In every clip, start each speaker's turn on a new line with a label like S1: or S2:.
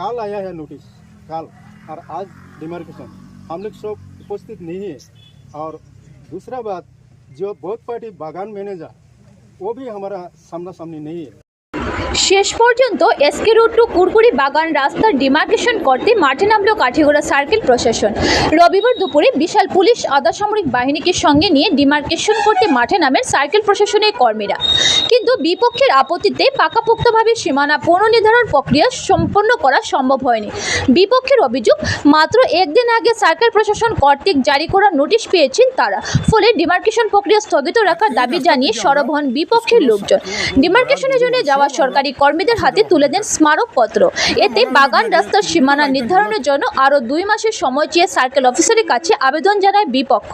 S1: कल आया है नोटिस कल, और आज डिमार्केशन हम लोग सब उपस्थित नहीं है। और दूसरा बात, जो बहुत पार्टी बागान मैनेजर वो भी हमारा सामना सामने नहीं है।
S2: শেষ পর্যন্ত এসকে রোড টু কুরকুরি বাগান রাস্তার ডিমার্কেশন করতে মাঠে নামলো কাঠিগোড়া সার্কেল প্রশাসন। রবিবার দুপুরে বিশাল পুলিশ আধা সামরিক বাহিনীকে সঙ্গে নিয়ে ডিমার্কেশন করতে মাঠে নামেন সার্কেল প্রশাসনের কর্মীরা। কিন্তু বিপক্ষের আপত্তিতে পাকাপোক্তভাবে সীমানা পুনর্নির্ধারণ প্রক্রিয়া সম্পন্ন করা সম্ভব হয়নি। বিপক্ষের অভিযোগ, মাত্র একদিন আগে সার্কেল প্রশাসন কর্তৃক জারি করা নোটিশ পেয়েছেন তারা। ফলে ডিমার্কেশন প্রক্রিয়া স্থগিত রাখার দাবি জানিয়ে সরব হন বিপক্ষের লোকজন। ডিমার্কেশনের জন্য যাওয়া সরকারি কর্মীদের হাতে তুলে দেন স্মারকপত্র। এতে বাগান রাস্তার সীমানা নির্ধারণের জন্য আরও দুই মাসের সময় চেয়ে সার্কেল অফিসারের কাছে আবেদন জানায় বিপক্ষ।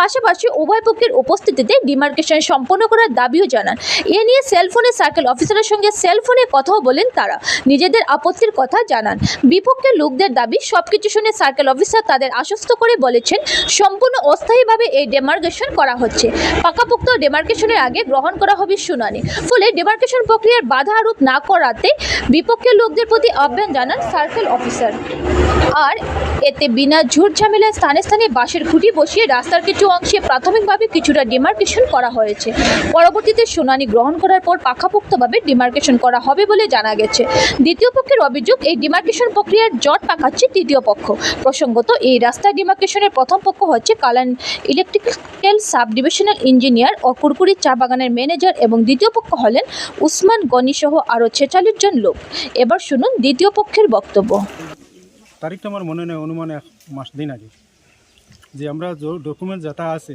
S2: পাশাপাশি উভয় পক্ষের উপস্থিতিতে ডিমার্কেশন সম্পন্ন করার দাবিও জানান। এ নিয়ে সেলফোনে সার্কেল অফিসারের সঙ্গে সেলফোনে কথাও বলেন তারা। নিজেদের আপত্তির কথা জানান। বিপক্ষের লোকদের দাবি, সবকিছু শুনে সার্কেল অফিসার তাদের আশ্বস্ত করে বলেছেন, সম্পূর্ণ অস্থায়ীভাবে এই ডেমার্কেশন করা হচ্ছে। পাকাপোক্ত ডেমার্কেশনের আগে গ্রহণ করা হবে শুনানি। ফলে ডেমার্কেশন প্রক্রিয়ার বাধা আরোপ না করাতে বিপক্ষের লোকদের প্রতি আহ্বান জানান সার্কেল অফিসার। আর এতে বিনা ঝুট ঝামেলায় স্থানে স্থানে বাঁশের খুঁটি বসিয়ে রাস্তার কিছু অংশে প্রাথমিকভাবে কিছুটা ডিমার্কেশন করা হয়েছে। পরবর্তীতে শুনানি গ্রহণ করার পর পাকাপোক্তভাবে ডিমার্কেশন করা হবে বলে জানা গেছে। দ্বিতীয় পক্ষের অভিযোগ, এই ডিমার্কেশন প্রক্রিয়ার জট পাকাচ্ছে তৃতীয় পক্ষ। প্রসঙ্গত, এই রাস্তা ডিমার্কেশনের প্রথম পক্ষ হচ্ছে Kalain electrical sub divisional engineer ও কুরকুরি চা বাগানের ম্যানেজার এবং দ্বিতীয় পক্ষ হলেন উসমান গনি সহ আরও ছেচাল্লিশ জন লোক। এবার শুনুন দ্বিতীয় পক্ষের বক্তব্য।
S1: তারিখটা আমার মনে নেই, অনুমান এক মাস দিন আগে। যে আমরা ডকুমেন্ট যাতা আছে,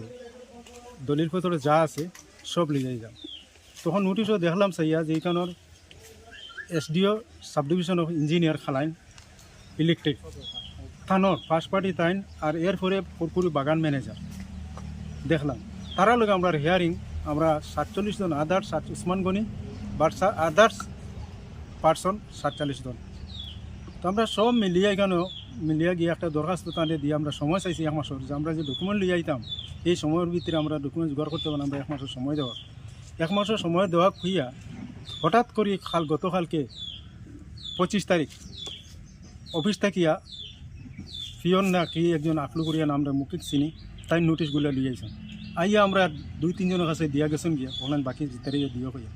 S1: দলিল দলিলপত্র যা আছে, সব লিয়ে যাম তখন নোটিশও দেখলাম সাইয়া যে এইখানোর SDO sub division of engineer Kalain electric থানোর first party তাইন, আর এরপরে পুরপুরি বাগান ম্যানেজার দেখলাম। তারা লোক আমরা হিয়ারিং আমরা সাতচল্লিশ জন others Usman Gani but others person সাতচল্লিশ জন। তো আমরা সব মিলিয়ে এখানেও মিলিয়ে গিয়ে একটা দরখাস্ত তাঁদের দিয়ে আমরা সময় চাইছি এক মাসের। যে আমরা যে ডকুমেন্ট লিয়ে আইতাম, এই সময়ের ভিতরে আমরা ডকুমেন্ট জোগাড় করতে পারলাম আমরা এক মাসের সময় দেওয়া এক মাসের সময় দেওয়া খুইয়া হঠাৎ করে খাল গতকালকে পঁচিশ তারিখ অফিস থাকিয়া ফিয়ন না কি একজন আকলু করিয়া নামটা মুখিক চিনি তাই নোটিশগুলো লিয়ে আইছেন। আইয়া আমরা দুই, তিনজনের কাছে দিয়া গেছেন গিয়া। ওখানে বাকি তারিখে দিয়া হইয়া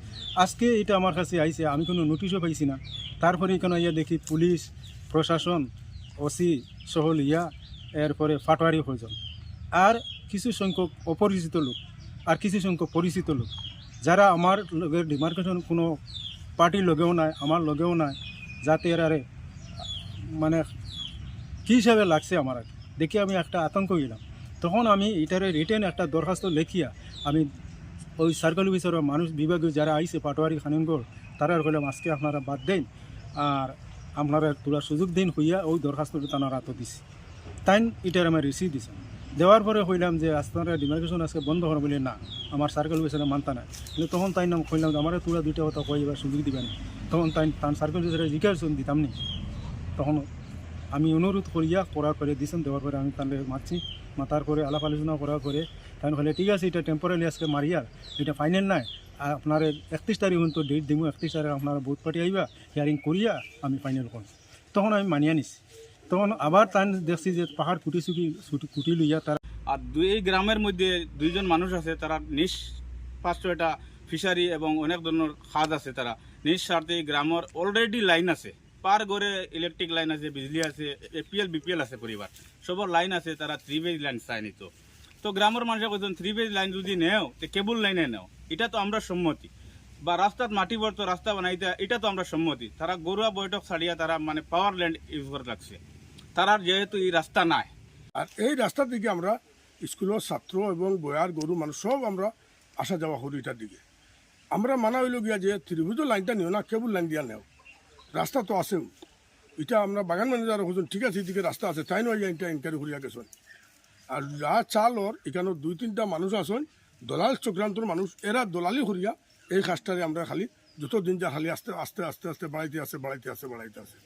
S1: আজকে এটা আমার কাছে আইছে, আমি কোনো নোটিশও পাইছি না। তারপরে এখানে ইয়া দেখি পুলিশ, প্রশাসন, ওসি সহ ইয়া এরপরে ফাটোয়ারি হয়েছেন আর কিছু সংখ্যক অপরিচিত লোক, আর কিছু সংখ্যক পরিচিত লোক, যারা আমার লগে ডিমার্কেশন কোনো পার্টির লগেও নাই, আমার লগেও নাই, যাতে এরারে মানে কী হিসাবে লাগছে আমার দেখি আমি একটা আতঙ্ক গেলাম তখন আমি এটারে রিটেন একটা দরখাস্ত লেখিয়া আমি ওই সার্কেল অফিসারের মানুষ বিভাগে যারা আইছে, পাটোয়ারি, খানিনগড়, তারা বললাম আজকে আপনারা বাদ দেন আর আপনারা তোলার সুযোগ দিন হইয়া ওই দরখাস্তটা তারা হাতে দিছে। তাই এটার আমি রিসিভ দিছে। দেওয়ার পরে কইলাম যে আপনারা ডিমার্কেশন আজকে বন্ধ করেন বলে না, আমার সার্কেল অফিসারে মানতা নাই কিন্তু তখন তাই নাম কইলাম যে, আমার তোরা দুইটা কথা কই এবার সুযোগ দিবেন। তখন তাই তার সার্কেল অফিসারে জিজ্ঞাসা দিতাম নি। তখন আমি অনুরোধ করিয়া করার পরে দিছেন দেওয়ার পরে আমি তাহলে মারছি। মাতার করে আলাপ আলোচনা করার পরে তাই হলে ঠিক আছে, এটা টেম্পোরারি আজকে মারিয়া, এটা ফাইনাল নাই। আর আপনার একত্রিশ তারিখ পর্যন্ত ডেট দিব একত্রিশ তারিখ আপনারা বুথ পার্টি আইবা হিয়ারিং করিয়া আমি ফাইনাল করব তখন আমি মানিয়া নিছি। তখন আবার তাই দেখছি যে পাহাড় কুটি ছুটি কুটি লইয়া তারা
S3: আর দুই এই গ্রামের মধ্যে দুইজন মানুষ আছে, তারা নিজ পাঁচশো এটা ফিশারি এবং অনেক ধরনের খাদ আছে তারা। নিজ স্বার্থে এই গ্রামের অলরেডি লাইন আছে। পার ঘরে ইলেকট্রিক লাইন আছে, বিজলি আছে এপিএল বিপিএল আছে পরিবার। সবর লাইন আছে, তারা থ্রি বেজ লাইন চাই নিত। তো গ্রামের মানুষের কজন থ্রি বেজ লাইন যদি নেও, তো কেবল লাইনে নেও, এটা তো আমরা সম্মতি। বা রাস্তাত মাটি ভরতো রাস্তা বানাইতে, এটা তো আমরা সম্মতি। তারা গরুয়া বৈঠক ছাড়িয়া তারা মানে পাওয়ার ল্যান্ড ইউজ করে লাগছে তারা যেহেতু এই রাস্তা নাই।
S4: আর এই রাস্তার দিকে আমরা স্কুলের ছাত্র এবং বয়ার গরু মানুষ সব আমরা আসা যাওয়া করি এটার দিকে। আমরা মানা হইল গিয়া যে ত্রিভুজ লাইনটা নিও না কেবল লাইন দিয়া নেও। রাস্তা তো আছে। এটা আমরা বাগান ম্যানেজার হচ্ছেন ঠিক আছে, এদিকে রাস্তা আছে, তাই নয় এটা ইনকোয়ারি করিয়া গেছেন আর যা চাল ওর, এখানে দুই তিনটা মানুষ আছেন, দলাল চক্রান্তর মানুষ, এরা দলালি করিয়া এই কাজটারে আমরা খালি যত দিন যা খালি আস্তে আস্তে আস্তে আস্তে বাড়াইতে আছে বাড়াইতে আছে বাড়াইতে আছে।